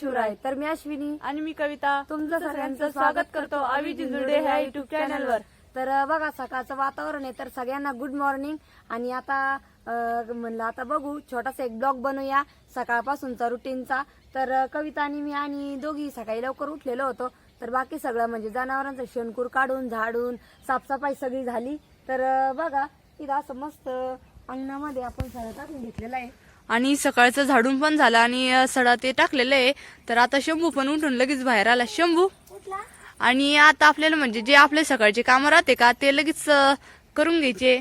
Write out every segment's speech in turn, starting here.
शिवराय. तर मी अश्विनी आणि मी कविता. तुमचं सगळ्यांचं स्वागत करतो आवी जिंजुडे ह्या युट्यूब चॅनलवर तर बघा सकाळचं वातावरण आहे तर सगळ्यांना गुड मॉर्निंग आणि आता म्हणलं आता बघू छोटासा एक ब्लॉग बनवूया सकाळपासूनचा रुटीनचा तर कविता आणि मी आणि दोघी सकाळी लवकर उठलेलो होतो. तर बाकी सगळं म्हणजे जनावरांचं शेणकूर काढून झाडून साफसफाई सगळी झाली. तर बघा इथं असं मस्त अंगणामध्ये आपण सगळं टाकून घेतलेलं आहे. आणि सकाळचं झाडून पण झालं आणि सडा ते टाकलेलं आहे. तर आता शंभू पण उठून लगेच बाहेर आला. शंभू? आणि आता आपल्याला म्हणजे जे आपले सकाळचे कामं राहते का ते लगेच करून घ्यायचे.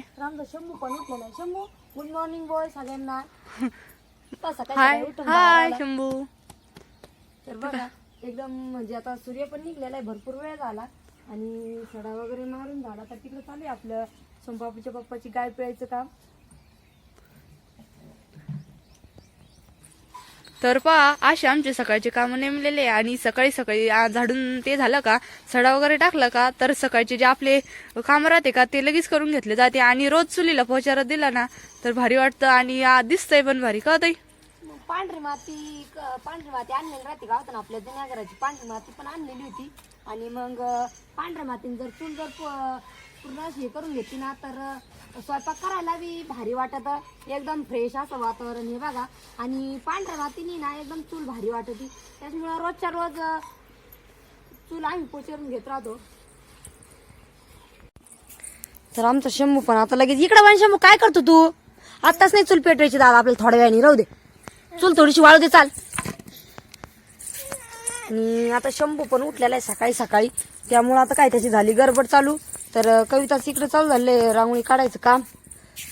शंभू पण उठलेला शंभू गुड मॉर्निंग बोय सगळ्यांना. हाय हाय? शंभू. तर बघा एकदम म्हणजे आता सूर्य पण निघलेला आहे. भरपूर वेळ झाला. आणि सडा वगैरे मारून झाला. तर तिकडे चालू आहे आपलं सोमबापूच्या पप्पाची गाय पिळायचं काम. तर पहा असे आमचे सकाळचे कामं नेमलेले आहे. आणि सकाळी सकाळी झाडून ते झालं का? सडा वगैरे टाकला का? तर सकाळचे जे आपले कामं राहते का ते लगेच करून घेतले जाते. आणि रोज चुलीला पोचारा दिला ना तर भारी वाटतं. आणि दिसतंय पण भारी. का ताई? पांढरी माती क- पांढरी माती आणलेली राहते गावातून आपल्या जुन्या घराची पांढरी माती पण आणलेली होती. आणि मग पांढऱ्या मातीने जर चूल जर प- पूर्ण हे करून घेतली ना तर स्वयंपाक करायला बी भारी वाटत. एकदम फ्रेश असं वातावरण हे बघा. आणि पांढऱ्या मातीने ना एकदम चूल भारी वाटती. त्याच्यामुळं रोजच्या रोज चूल आम्ही पोचरून घेत राहतो. तर आमचा शंभू पण आता लगेच इकडे पण शंभू काय करतो तू? आताच नाही चूल पेटवायची दादा आपल्याला थोड्या वेळाने राहू दे. चूल थोडीशी वाळू दे चाल. आणि आता शंभू पण उठलेला आहे सकाळी सकाळी. त्यामुळे आता काय त्याची झाली गडबड चालू. तर अं, कविताच इकडे चालू झाले रांगोळी काढायचं काम.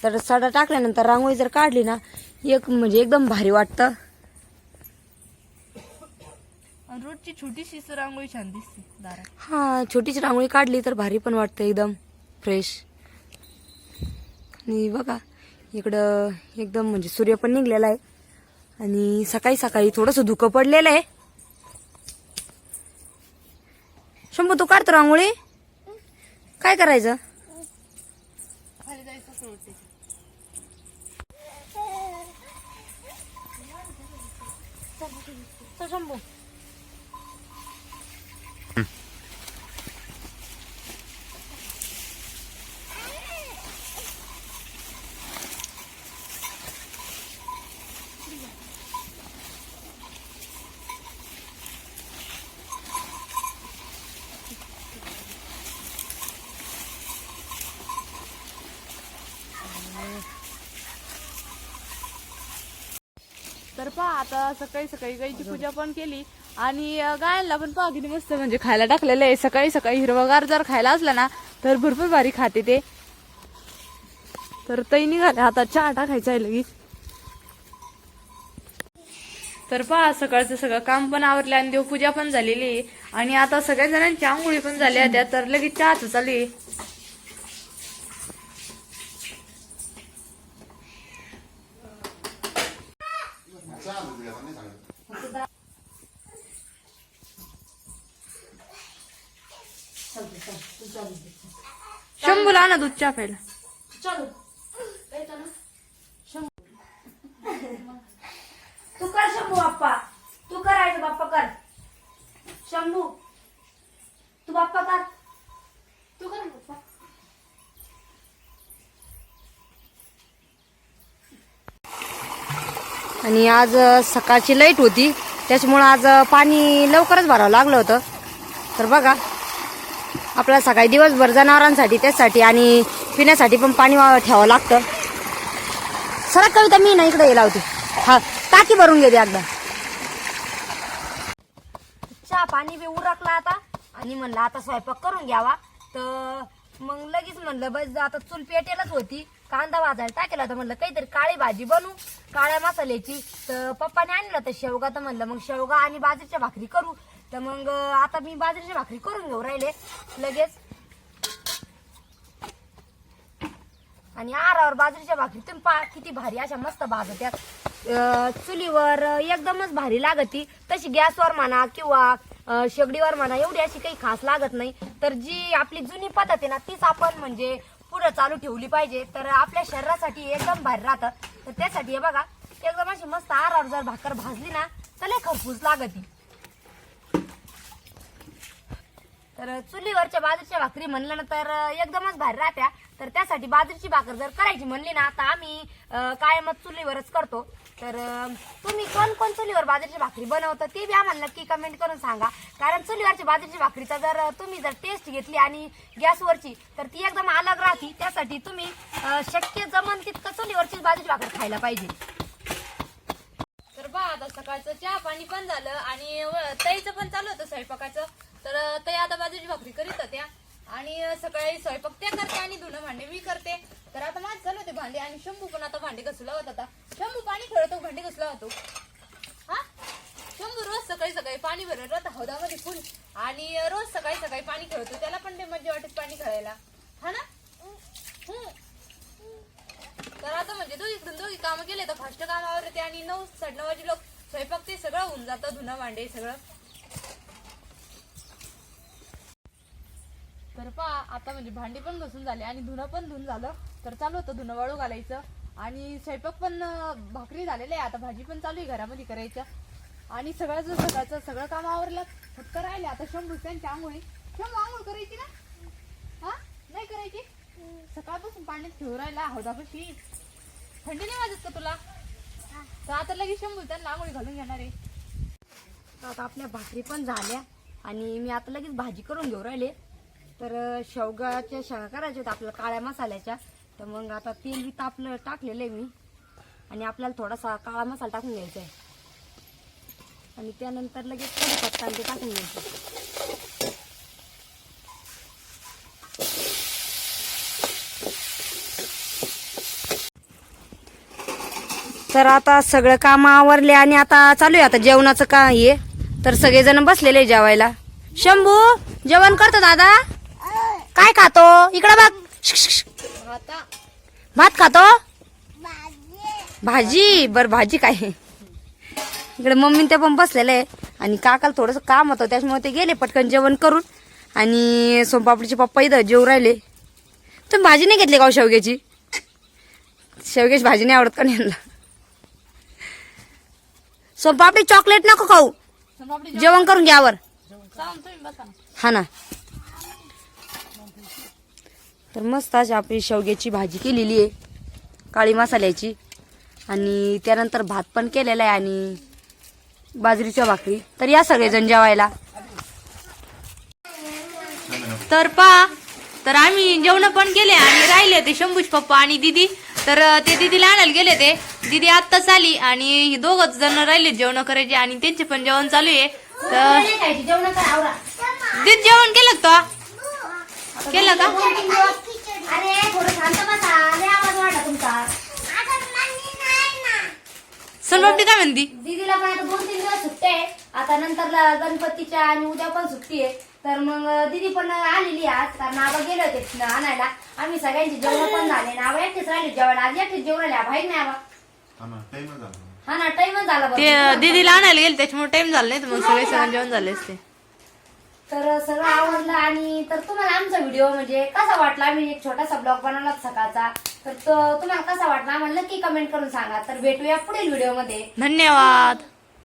तर सडा टाकल्यानंतर रांगोळी जर काढली ना एक म्हणजे एकदम भारी वाटतं. रोजची छोटीशी रांगोळी छान दिसते हा छोटीशी रांगोळी काढली तर भारी पण वाटतं एकदम फ्रेश आणि बघा इकडं एकदम म्हणजे सूर्य पण निघलेला आहे. आणि सकाळी सकाळी थोडंसं धुकं पडलेलं आहे. शंभू तू काढतो रांगोळी? काय करायचं खाली जायचं सोडते चल शंभू तर पहा आता सकाळी सकाळी गाईची पूजा पण केली. आणि गायांना पण पहा किती मस्त म्हणजे खायला टाकलेलं आहे. सकाळी सकाळी हिरवगार जर खायला असला ना तर भरपूर भारी खाते ते. तर तई निघाले आता चहा टाकायचा आहे लगेच. तर पहा सकाळचं सगळं काम पण आवरलं आणि देवपूजा पण झालेली आहे. आणि आता सगळ्या जणांची आंघोळी पण झाल्या त्या तर लगेच चहाच चालू आहे. शंभूला ना दूध चहा प्यायला. चलो. तू कर शंभू बाप्पा. तू करायचं बाप्पा कर. शंभू. तू बाप्पा कर. तू कर ना बाप्पा. आणि आज सकाळची लाइट होती. त्याच्यामुळं आज पाणी लवकरच भरावं लागलं होतं. तर बघा. आपला सकाळी दिवसभर जनावरांसाठी त्यासाठी आणि पिण्यासाठी पण पाणी ठेवावं लागतं. सरळ कविता मी ना इकडे लावते. हा टाकी भरून घेते एकदा. चहा पाणी बी उरकला आता. आणि म्हणलं आता स्वयंपाक करून घ्यावा. तर मग लगेच म्हणलं बस आता चूल पेटेलच होती. कांदा भाजायला टाकेला तर म्हणलं काहीतरी काळी भाजी बनवू काळ्या मसाल्याची. तर पप्पाने आणलं तर शेवगा. तर म्हणलं मग शेवगा आणि बाजरीच्या भाकरी करू. तर मग आता मी बाजरीची भाकरी करून घेऊ राहिले लगेच. आणि आरावर बाजरीच्या भाकरी तुम्ही पा किती भारी अशा मस्त भाजत्यात. चुलीवर एकदमच भारी लागती. तशी गॅसवर म्हणा किंवा शेगडीवर म्हणा एवढी अशी काही खास लागत नाही. तर जी आपली जुनी पद्धत आहे ना तीच आपण म्हणजे पुढे चालू ठेवली पाहिजे. तर आपल्या शरीरासाठी एकदम भारी राहतं. तर त्यासाठी हे बघा एकदम अशी मस्त आरावर जर भाकर भाजली ना तर लय खरपूस लागती. तर चुलीवरच्या बाजरीच्या भाकरी म्हणलं ना तर एकदमच भारी राहत्या. तर त्यासाठी बाजरीची भाकर जर करायची म्हणली ना तर आम्ही कायमच चुलीवरच करतो. तर तुम्ही कोण कोण चुलीवर बाजरीची भाकरी बनवतं ते बी आम्हाला नक्की कमेंट करून सांगा. कारण चुलीवरची बाजरीची भाकरीचा जर तुम्ही जर टेस्ट घेतली आणि गॅसवरची तर ती एकदम अलग राहते. त्यासाठी तुम्ही शक्य जमन तितकं चुलीवरचीच बाजरीची भाकर खायला पाहिजे. तर बा आता सकाळचं चहा पाणी पण झालं आणि व- पण चालू होतं स्वयंपाकाचं. तर ते आता बाजूची भाकरी करीत होत्या. आणि सकाळी स्वयंपाक त्या करते आणि धुणं भांडे मी करते. तर आता माझं झालं होते भांडे आणि शंभू पण आता भांडे घसला होता. आता शंभू पाणी खेळतो भांडे घसला होतो. हा? शंभू रोज सकाळी सकाळी पाणी भरत राहतं हौदामध्ये फुल. आणि रोज सकाळी सकाळी पाणी खेळतो त्याला पण ते मज्जा वाटत पाणी खेळायला. हा ना? तर आता म्हणजे दोघी दोघी कामं केले. तर फास्ट कामावर येते आणि नऊ साडे नऊ वाजे लोक स्वयंपाक ते सगळं होऊन जातं धुणं भांडे सगळं. तर पा आता म्हणजे भांडी पण घसून झाले आणि धुणं पण धुऊन झालं. तर चालू होतं धुणं वाळू घालायचं. आणि स्वयंपाक पण भाकरी झालेले आहे. आता भाजी पण चालू आहे घरामध्ये करायच्या आणि सगळं सगळ्याचं सगळं काम आवरलं फक्त राहिले आता शंभू त्यांच्या आंघोळी. शंभू आंघोळ करायची ना? हा? नाही करायची? सकाळपासून पाण्यात खेळू राहिला हौदापाशी थंडी नाही वाजत का तुला? तर आता लगेच शंभू त्यांना आंघोळी घालून घेणार आहे. तर आता आपल्या भाकरी पण झाल्या. आणि मी आता लगेच भाजी करून घेऊ राहिले. तर शेवगाच्या शेंगा करायच्या होत्या आपल्याला काळ्या मसाल्याच्या. तर मग आता तेल बी तापलं टाकलेलं आहे मी. आणि आपल्याला थोडासा काळा मसाला टाकून घ्यायचा आहे. आणि त्यानंतर लगेच कढीपत्ता ते टाकून घ्यायचं तर आता सगळं काम आवरले आणि आता चालू आहे आता जेवणाचं का हे? तर सगळेजण बसलेले जेवायला. शंभू जेवण करतो दादा. काय खातो? इकडं बघ. भात खातो? भाजी. बर भाजी काय? इकडे मम्मी ते पण बसलेले आहे. आणि काकाला थोडंसं काम होतं त्याच्यामुळे ते गेले पटकन जेवण करून. आणि सोनपापडीचे पप्पा इथं जेवू राहिले. तुम्ही भाजी नाही घेतली का हो शेवग्याची? शेवग्याची भाजी नाही आवडत का नाही यांना? सोनपापडी चॉकलेट नको खाऊ. जेवण करून घ्यावर. हा ना. तर मस्त अशी आपली शेवग्याची भाजी केलेली आहे काळी मसाल्याची. आणि त्यानंतर भात पण केलेला आहे आणि बाजरीच्या भाकरी. तर या सगळेजण जेवायला. तर पा तर आम्ही जेवण पण केले आणि राहिले ते शंभूज पप्पा आणि दिदी. तर ते दिदीला आणायला गेले ते. दिदी आत्ताच आली आणि ही दोघच जण राहिले जेवण करायचे आणि त्यांचे पण जेवण चालू आहे. तर दीदी जेवण केलं का तो? केलं का? अरे थोडं शांत बसा. लय आवाज वाढला तुमचा. सोनपापडी काय म्हणती? दीदीला पण आता दोन तीन दिवस सुट्टी आहे. आता नंतरला गणपतीच्या आणि उद्या पण सुट्टी आहे. तर मग दीदी पण आलेली आज. कारण आबा गेले होते आणायला. आम्ही सगळ्यांची जेवण पण झाले ना आबा एकटेच राहिले जेवायला. आज एकटेच जेवण राहिले. भाई नाही आबा. हा ना टाइम झाला. ना टाइमच झाला. ते दीदीला आणायला गेले त्याच्यामुळे टाइम झाला नाही. तर मग सगळे सगळं जेवण झाले असते. तर सगळं आवडलं आणि तर तुम्हाला आमचा व्हिडिओ म्हणजे कसा वाटला? आम्ही एक छोटासा ब्लॉग बनवला सकाळचा. तर तो तुम्हाला कसा वाटला? आम्हाला नक्की कमेंट करून सांगा. तर भेटूया पुढील व्हिडिओमध्ये धन्यवाद.